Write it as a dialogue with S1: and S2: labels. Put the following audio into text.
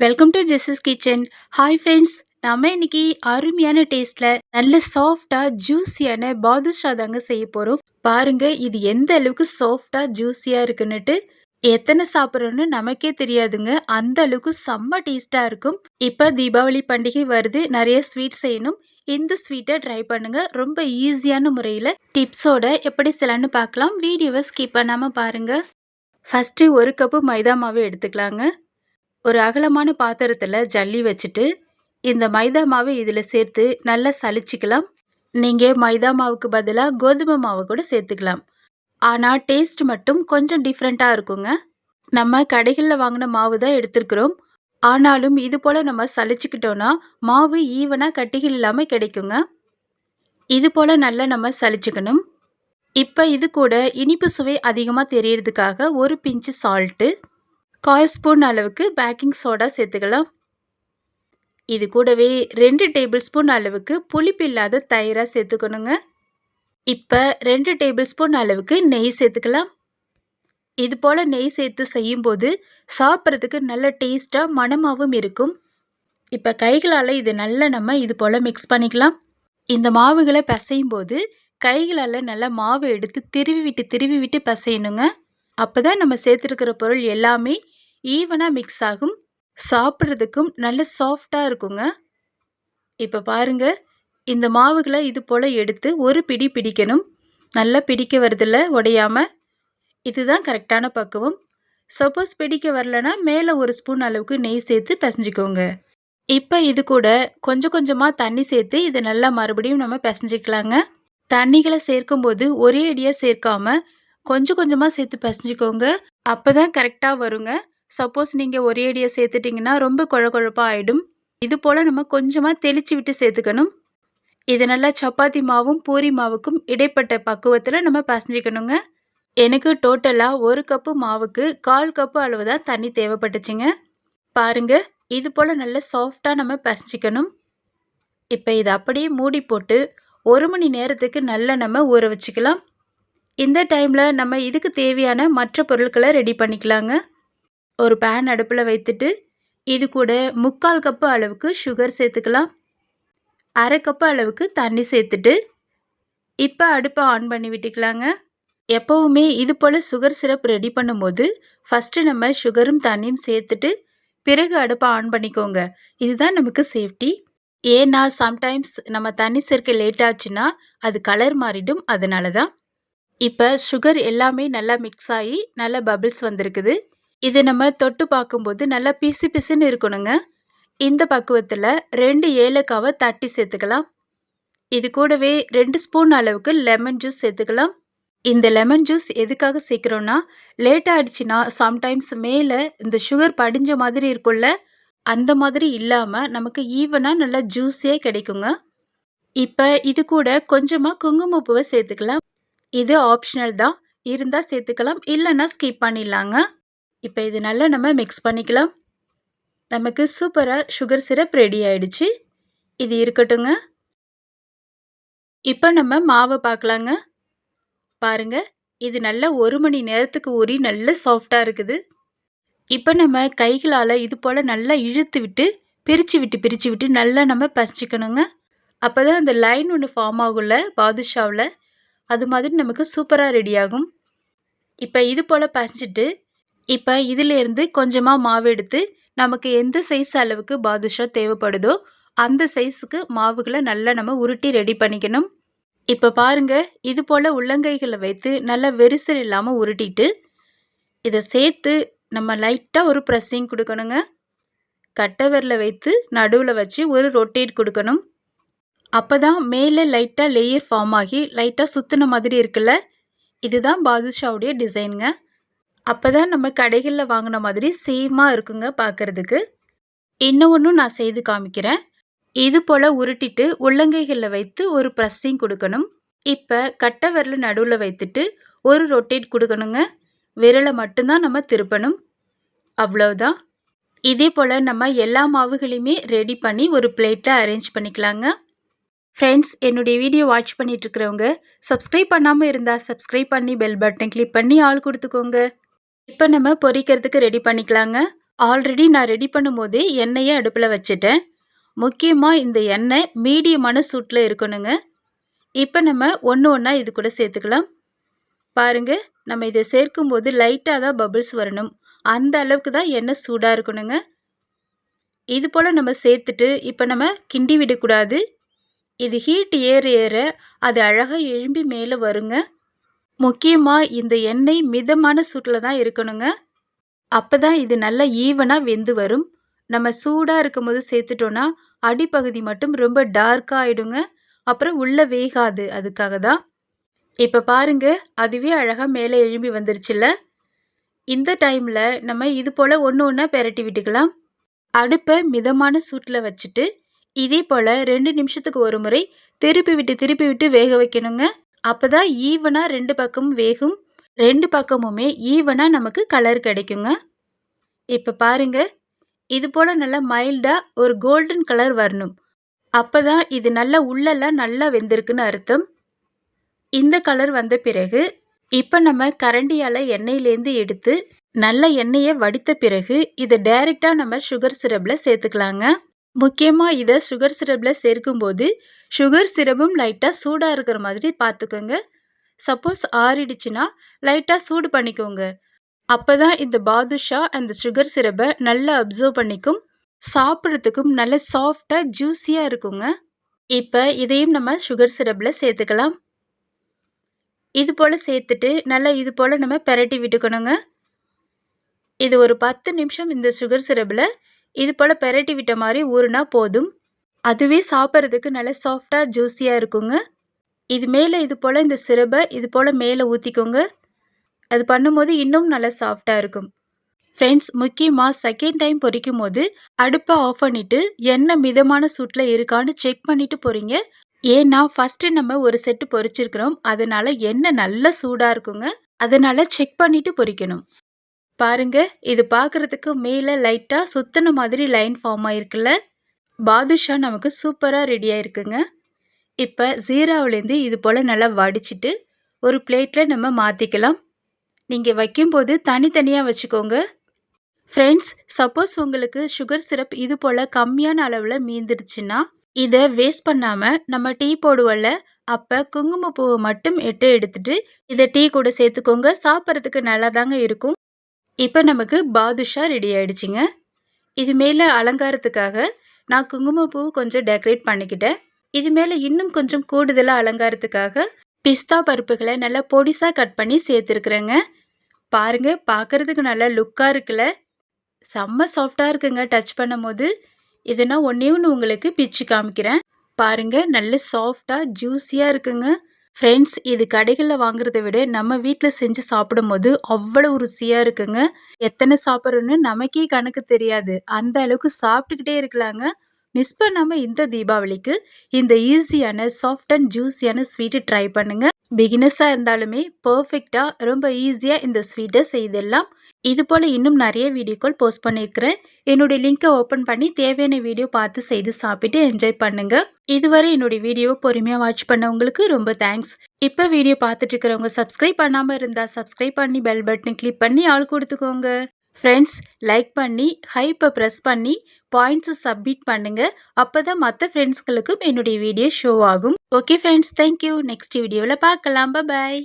S1: Welcome to Jesus kitchen hi friends நம்ம இன்னைக்கு அருமையான டேஸ்ட்டில் நல்ல சாஃப்டாக ஜூஸியான பாதுஷா தாங்க செய்ய போகிறோம் பாருங்க இது எந்த அளவுக்கு சாஃப்டாக ஜூஸியாக இருக்குன்னுட்டு. எத்தனை சாப்பிட்றோன்னு நமக்கே தெரியாதுங்க. அந்த அளவுக்கு செம்ம டேஸ்ட்டாக இருக்கும். இப்போ தீபாவளி பண்டிகை வருது நிறைய ஸ்வீட் செய்யணும். இந்த ஸ்வீட்டை ட்ரை பண்ணுங்க. ரொம்ப ஈஸியான முறையில் டிப்ஸோட எப்படி செய்யலான்னு பார்க்கலாம். வீடியோவை ஸ்கிப் பண்ணாமல் பாருங்க. ஃபஸ்ட்டு ஒரு கப்பு மைதா மாவு எடுத்துக்கலாங்க. ஒரு அகலமான பாத்திரத்தில் ஜல்லி வச்சுட்டு இந்த மைதா மாவை இதில் சேர்த்து நல்லா சலிச்சிக்கலாம் நீங்கள் மைதா மாவுக்கு பதிலாக கோதுமை மாவு கூட சேர்த்துக்கலாம். ஆனால் டேஸ்ட் மட்டும் கொஞ்சம் டிஃப்ரெண்ட்டாக இருக்குங்க. நம்ம கடைகளில் வாங்கின மாவு தான் எடுத்துருக்குறோம். ஆனாலும் இது போல் நம்ம சளிச்சிக்கிட்டோன்னா மாவு ஈவனாக கட்டிகள் இல்லாமல் கிடைக்குங்க. இது போல் நல்லா நம்ம சளிச்சிக்கணும். இப்போ இது கூட இனிப்பு சுவை அதிகமாக தெரியறதுக்காக ஒரு பிஞ்சு சால்ட்டு கால் ஸ்பூன் அளவுக்கு பேக்கிங் சோடா சேர்த்துக்கலாம். இது கூடவே ரெண்டு டேபிள் ஸ்பூன் அளவுக்கு புளிப்பு இல்லாத தயிராக சேர்த்துக்கணுங்க. இப்போ ரெண்டு டேபிள் ஸ்பூன் அளவுக்கு நெய் சேர்த்துக்கலாம். இது போல் நெய் சேர்த்து செய்யும்போது சாப்பிட்றதுக்கு நல்ல டேஸ்ட்டாக மணமாகவும் இருக்கும். இப்போ கைகளால் இது நல்லா நம்ம இது போல் மிக்ஸ் பண்ணிக்கலாம். இந்த மாவுகளை பிசையும் போது கைகளால் நல்லா மாவு எடுத்து திருவி விட்டு திருவி விட்டு பிசையணுங்க. அப்போ தான் நம்ம சேர்த்துருக்கிற பொருள் எல்லாமே ஈவனாக மிக்ஸ் ஆகும். சாப்பிட்றதுக்கும் நல்ல சாஃப்டாக இருக்குங்க. இப்போ பாருங்க இந்த மாவுகளை இது போல் எடுத்து ஒரு பிடி பிடிக்கணும். நல்லா பிடிக்க வரதில்ல உடையாமல் இதுதான் கரெக்டான பக்குவம். சப்போஸ் பிடிக்க வரலனா மேலே ஒரு ஸ்பூன் அளவுக்கு நெய் சேர்த்து பிசைஞ்சிக்கோங்க. இப்போ இது கூட கொஞ்சம் கொஞ்சமாக தண்ணி சேர்த்து இதை நல்லா மறுபடியும் நம்ம பிசைஞ்சிக்கலாங்க. தண்ணிகளை சேர்க்கும்போது ஒரே அடியாக சேர்க்காமல் கொஞ்சம் கொஞ்சமாக சேர்த்து பிசைஞ்சிக்கோங்க. அப்போ தான் கரெக்டாக வருங்க. சப்போஸ் நீங்கள் ஒரே அடியாக சேர்த்துட்டிங்கன்னா ரொம்ப குழ குழப்பாக ஆகிடும் இது போல் நம்ம கொஞ்சமாக தெளித்து விட்டு சேர்த்துக்கணும். இது நல்லா சப்பாத்தி மாவும் பூரி மாவுக்கும் இடைப்பட்ட பக்குவத்தில் நம்ம பசஞ்சிக்கணுங்க. எனக்கு டோட்டலாக ஒரு கப்பு மாவுக்கு கால் கப்பு அளவு தான் தண்ணி தேவைப்பட்டுச்சுங்க. பாருங்கள் இது போல் நல்லா சாஃப்டாக நம்ம பசஞ்சிக்கணும். இப்போ இதை அப்படியே மூடி போட்டு ஒரு மணி நேரத்துக்கு நல்லா நம்ம ஊற வச்சுக்கலாம். இந்த டைமில் நம்ம இதுக்கு தேவையான மற்ற பொருட்களை ரெடி பண்ணிக்கலாங்க. ஒரு பேன் அடுப்பில் வைத்துட்டு இது கூட முக்கால் கப்பு அளவுக்கு சுகர் சேர்த்துக்கலாம். அரை கப்பு அளவுக்கு தண்ணி சேர்த்துட்டு இப்போ அடுப்பை ஆன் பண்ணி விட்டுக்கலாங்க. எப்போவுமே இது போல் சுகர் சிரப் ரெடி பண்ணும்போது ஃபஸ்ட்டு நம்ம சுகரும் தண்ணியும் சேர்த்துட்டு பிறகு அடுப்பை ஆன் பண்ணிக்கோங்க. இதுதான் நமக்கு சேஃப்டி ஏன்னா சம்டைம்ஸ் நம்ம தண்ணி சேர்க்க லேட் ஆச்சுன்னா அது கலர் மாறிடும். அதனால தான் இப்போ சுகர் எல்லாமே நல்லா மிக்ஸ் ஆகி நல்லா பபிள்ஸ் வந்திருக்குது. இது நம்ம தொட்டு பார்க்கும்போது நல்லா பிசு பிசுன்னு இருக்கணுங்க. இந்த பக்குவத்தில் ரெண்டு ஏலக்காவை தட்டி சேர்த்துக்கலாம். இது கூடவே ரெண்டு ஸ்பூன் அளவுக்கு லெமன் ஜூஸ் சேர்த்துக்கலாம். இந்த லெமன் ஜூஸ் எதுக்காக சேர்க்குறோன்னா லேட் ஆகிடுச்சின்னா சம்டைம்ஸ் மேலே இந்த சுகர் படிஞ்ச மாதிரி இருக்கும்ல அந்த மாதிரி இல்லாமல் நமக்கு ஈவனாக நல்லா ஜூஸியாக கிடைக்குங்க. இப்போ இது கூட கொஞ்சமாக குங்குமப்பூவை சேர்த்துக்கலாம். இது ஆப்ஷனல் தான். இருந்தால் சேர்த்துக்கலாம் இல்லைன்னா ஸ்கிப் பண்ணிடலாங்க. இப்போ இது நல்லா நம்ம மிக்ஸ் பண்ணிக்கலாம். நமக்கு சூப்பராக சுகர் சிரப் ரெடி ஆயிடுச்சு. இது இருக்கட்டுங்க இப்போ நம்ம மாவை பார்க்கலாங்க. பாருங்க இது நல்லா ஒரு மணி நேரத்துக்கு ஊறி நல்ல சாஃப்டாக இருக்குது. இப்போ நம்ம கைகளால் இது போல் நல்லா இழுத்து விட்டு பிரித்து விட்டு பிரித்து விட்டு நல்லா நம்ம பசிச்சிக்கணுங்க. அப்போ தான் அந்த லைன் ஒன்று ஃபார்ம் ஆகும்ல பாதுஷாவில். அது மாதிரி நமக்கு சூப்பராக ரெடி ஆகும். இப்போ இது போல் பசிச்சுட்டு இப்போ இதிலேருந்து கொஞ்சமாக மாவு எடுத்து நமக்கு எந்த சைஸ் அளவுக்கு பாதுஷா தேவைப்படுதோ அந்த சைஸுக்கு மாவுகளை நல்லா நம்ம உருட்டி ரெடி பண்ணிக்கணும். இப்போ பாருங்க இது போல் உள்ளங்கைகளை வைத்து நல்லா வெரிசல் இல்லாமல் உருட்டிட்டு இதை சேர்த்து நம்ம லைட்டாக ஒரு ப்ரெஸ்ஸிங் கொடுக்கணுங்க. கட்டை விரலை வைத்து நடுவில் வச்சு ஒரு ரொட்டேட் கொடுக்கணும். அப்போ தான் மேலே லைட்டாக லேயர் ஃபார்ம் ஆகி லைட்டாக சுற்றின மாதிரி இருக்குல்ல? இதுதான் பாதுஷாவுடைய டிசைனுங்க அப்போ தான் நம்ம கடைகளில் வாங்கின மாதிரி சேமாக இருக்குங்க பார்க்குறதுக்கு இன்னும் ஒன்றும் நான் செய்து காமிக்கிறேன். இது போல் உருட்டிட்டு உள்ளங்கைகளில் வைத்து ஒரு ப்ரெஸ்ஸிங் கொடுக்கணும். இப்போ கட்டை விரலை நடுவில் வைத்துட்டு ஒரு ரொட்டேட் கொடுக்கணுங்க. விரலை மட்டும்தான் நம்ம திருப்பணும். அவ்வளோதான் இதே போல் நம்ம எல்லா மாவுகளையுமே ரெடி பண்ணி ஒரு பிளேட்டில் அரேஞ்ச் பண்ணிக்கலாங்க. ஃப்ரெண்ட்ஸ் என்னுடைய வீடியோ வாட்ச் பண்ணிகிட்ருக்கிறவங்க சப்ஸ்கிரைப் பண்ணாமல் இருந்தால் சப்ஸ்கிரைப் பண்ணி பெல் பட்டன் கிளிக் பண்ணி ஆள் கொடுத்துக்கோங்க. இப்போ நம்ம பொரிக்கிறதுக்கு ரெடி பண்ணிக்கலாங்க. ஆல்ரெடி நான் ரெடி பண்ணும்போதே எண்ணெயை அடுப்பில் வச்சுட்டேன். முக்கியமாக இந்த எண்ணெய் மீடியமான சூட்டில் இருக்கணுங்க. இப்போ நம்ம ஒன்று ஒன்றா இது கூட சேர்த்துக்கலாம். பாருங்கள் நம்ம இதை சேர்க்கும்போது லைட்டாக தான் பபிள்ஸ் வரணும். அந்த அளவுக்கு தான் எண்ணெய் சூடாக இருக்கணுங்க. இது போல் நம்ம சேர்த்துட்டு இப்போ நம்ம கிண்டி விடக்கூடாது. இது ஹீட் ஏற ஏற அது அழகாக எழும்பி மேலே வருங்க. முக்கியமாக இந்த எண்ணெய் மிதமான சூட்டில் தான் இருக்கணுங்க. அப்போ தான் இது நல்லா ஈவனாக வெந்து வரும். நம்ம சூடாக இருக்கும்போது சேர்த்துட்டோன்னா அடிப்பகுதி மட்டும் ரொம்ப டார்க்காக ஆகிடுங்க அப்புறம் உள்ளே வேகாது அதுக்காக தான். இப்போ பாருங்க அதுவே அழகாக மேலே எழும்பி வந்துருச்சுல்ல. இந்த டைமில் நம்ம இது போல் ஒன்று ஒன்றா பெரட்டி விட்டுக்கலாம். அடுப்பை மிதமான சூட்டில் வச்சுட்டு இதே போல் ரெண்டு நிமிஷத்துக்கு ஒரு முறை திருப்பி விட்டு திருப்பி விட்டு வேக வைக்கணுங்க. அப்போ தான் ஈவனாக ரெண்டு பக்கமும் வேகும். ரெண்டு பக்கமுமே ஈவனாக நமக்கு கலர் கிடைக்குங்க. இப்போ பாருங்க. இது போல் நல்லா மைல்டாக ஒரு கோல்டன் கலர் வரணும். அப்போ தான் இது நல்லா உள்ளெல்லாம் நல்லா வெந்திருக்குன்னு அர்த்தம். இந்த கலர் வந்த பிறகு இப்போ நம்ம கரண்டியால் எண்ணெயிலேருந்து எடுத்து நல்ல எண்ணெயை வடித்த பிறகு இதை டைரெக்டாக நம்ம சுகர் சிரப்பில் சேர்த்துக்கலாங்க. முக்கியமாக இதை சுகர் சிரப்பில் சேர்க்கும்போது சுகர் சிரப்பும் லைட்டாக சூடாக இருக்கிற மாதிரி பார்த்துக்கோங்க சப்போஸ் ஆறிடுச்சுன்னா லைட்டாக சூடு பண்ணிக்கோங்க. அப்போ தான் இந்த பாதுஷா அந்த சுகர் சிரப்பை நல்லா அப்சர்வ் பண்ணிக்கும். சாப்பிட்றதுக்கும் நல்ல சாஃப்டாக ஜூஸியாக இருக்குங்க. இப்போ இதையும் நம்ம சுகர் சிரப்பில் சேர்த்துக்கலாம். இது போல் சேர்த்துட்டு நல்லா இது போல் நம்ம பெரட்டி விட்டுக்கணுங்க. இது ஒரு பத்து நிமிஷம் இந்த சுகர் சிரப்பில் இது போல் பெரட்டி விட்ட மாதிரி ஊறுனா போதும். அதுவே சாப்பிட்றதுக்கு நல்லா சாஃப்டாக ஜூஸியாக இருக்குங்க. இது மேலே இது போல் இந்த சிரப்பை இது போல் மேலே ஊற்றிக்கோங்க அது பண்ணும்போது இன்னும் நல்லா சாஃப்டாக இருக்கும். ஃப்ரெண்ட்ஸ் முக்கியமாக செகண்ட் டைம் பொரிக்கும் போது அடுப்பை ஆஃப் பண்ணிவிட்டு என்ன மிதமான சூட்டில் இருக்கான்னு செக் பண்ணிவிட்டு போகிறீங்க ஏன்னா ஃபஸ்ட்டு நம்ம ஒரு செட்டு பொரிச்சிருக்கிறோம். அதனால் எண்ணெய் நல்லா சூடாக இருக்குங்க. அதனால் செக் பண்ணிவிட்டு பொரிக்கணும். பாருங்க இது பார்க்குறதுக்கு மேலே லைட்டாக சுத்தின மாதிரி லைன் ஃபார்ம் ஆயிருக்குல்ல? பாதுஷா நமக்கு சூப்பராக ரெடி ஆயிருக்குங்க. இப்போ ஜீராவிலேருந்து இது போல் நல்லா வடிச்சிட்டு ஒரு பிளேட்டில் நம்ம மாற்றிக்கலாம் நீங்கள் வைக்கும்போது தனித்தனியாக வச்சுக்கோங்க. ஃப்ரெண்ட்ஸ் சப்போஸ் உங்களுக்கு சுகர் சிரப் இது போல் கம்மியான அளவில் மீந்துருச்சுன்னா இதை வேஸ்ட் பண்ணாமல் நம்ம டீ போடுவோம்ல அப்போ குங்குமப்பூவை மட்டும் எட்டு எடுத்துட்டு இதை டீ கூட சேர்த்துக்கோங்க. சாப்பிட்றதுக்கு நல்லா தாங்க இருக்கும். இப்போ நமக்கு பாதுஷா ரெடி ஆயிடுச்சுங்க. இது மேலே அலங்காரத்துக்காக நான் குங்குமப்பூ கொஞ்சம் டெக்கரேட் பண்ணிக்கிட்டேன். இது மேலே இன்னும் கொஞ்சம் கூடுதலாக அலங்காரத்துக்காக பிஸ்தா பருப்புகளை நல்லா பொடிசாக கட் பண்ணி சேர்த்துருக்குறேங்க. பாருங்க பார்க்குறதுக்கு நல்லா லுக்காக இருக்குல்ல. செம்ம சாஃப்டாக இருக்குங்க டச் பண்ணும் போது இதை நான் ஒன்றே ஒன்று உங்களுக்கு பிச்சு காமிக்கிறேன். பாருங்க நல்ல சாஃப்டாக ஜூஸியாக இருக்குங்க. ஃப்ரெண்ட்ஸ் இது கடைகளில் வாங்குறத விட நம்ம வீட்டில் செஞ்சு சாப்பிடும்போது அவ்வளோ ருசியாக இருக்குங்க. எத்தனை சாப்பிட்றோன்னு நமக்கே கணக்கு தெரியாது. அந்த அளவுக்கு சாப்பிட்டுக்கிட்டே இருக்கலாங்க. மிஸ் பண்ணாமல் இந்த தீபாவளிக்கு இந்த ஈஸியான சாஃப்ட் அண்ட் ஜூஸியான ஸ்வீட்டு ட்ரை பண்ணுங்கள் பிகினர்ஸாக இருந்தாலுமே பர்ஃபெக்டாக ரொம்ப ஈஸியாக இந்த ஸ்வீட்டை செய்திடலாம். இது போல் இன்னும் நிறைய வீடியோக்கள் போஸ்ட் பண்ணியிருக்கிறேன் என்னுடைய லிங்க்கை ஓப்பன் பண்ணி தேவையான வீடியோ பார்த்து செய்து சாப்பிட்டு என்ஜாய் பண்ணுங்கள் இதுவரை என்னுடைய வீடியோவை பொறுமையாக வாட்ச் பண்ணவங்களுக்கு ரொம்ப தேங்க்ஸ் இப்போ வீடியோ பார்த்துட்டு இருக்கிறவங்க சப்ஸ்கிரைப் பண்ணாமல் இருந்தால் சப்ஸ்கிரைப் பண்ணி பெல் பட்டனை கிளிக் பண்ணி ஆள் கொடுத்துக்கோங்க. ஃப்ரெண்ட்ஸ் லைக் பண்ணி ஹைப்பை ப்ரெஸ் பண்ணி பாயிண்ட்ஸை சப்மிட் பண்ணுங்கள் அப்போ தான் மற்ற ஃப்ரெண்ட்ஸ்களுக்கும் என்னுடைய வீடியோ ஷோ ஆகும். Okay friends thank you next வீடியோவில் பார்க்கலாம். பாய்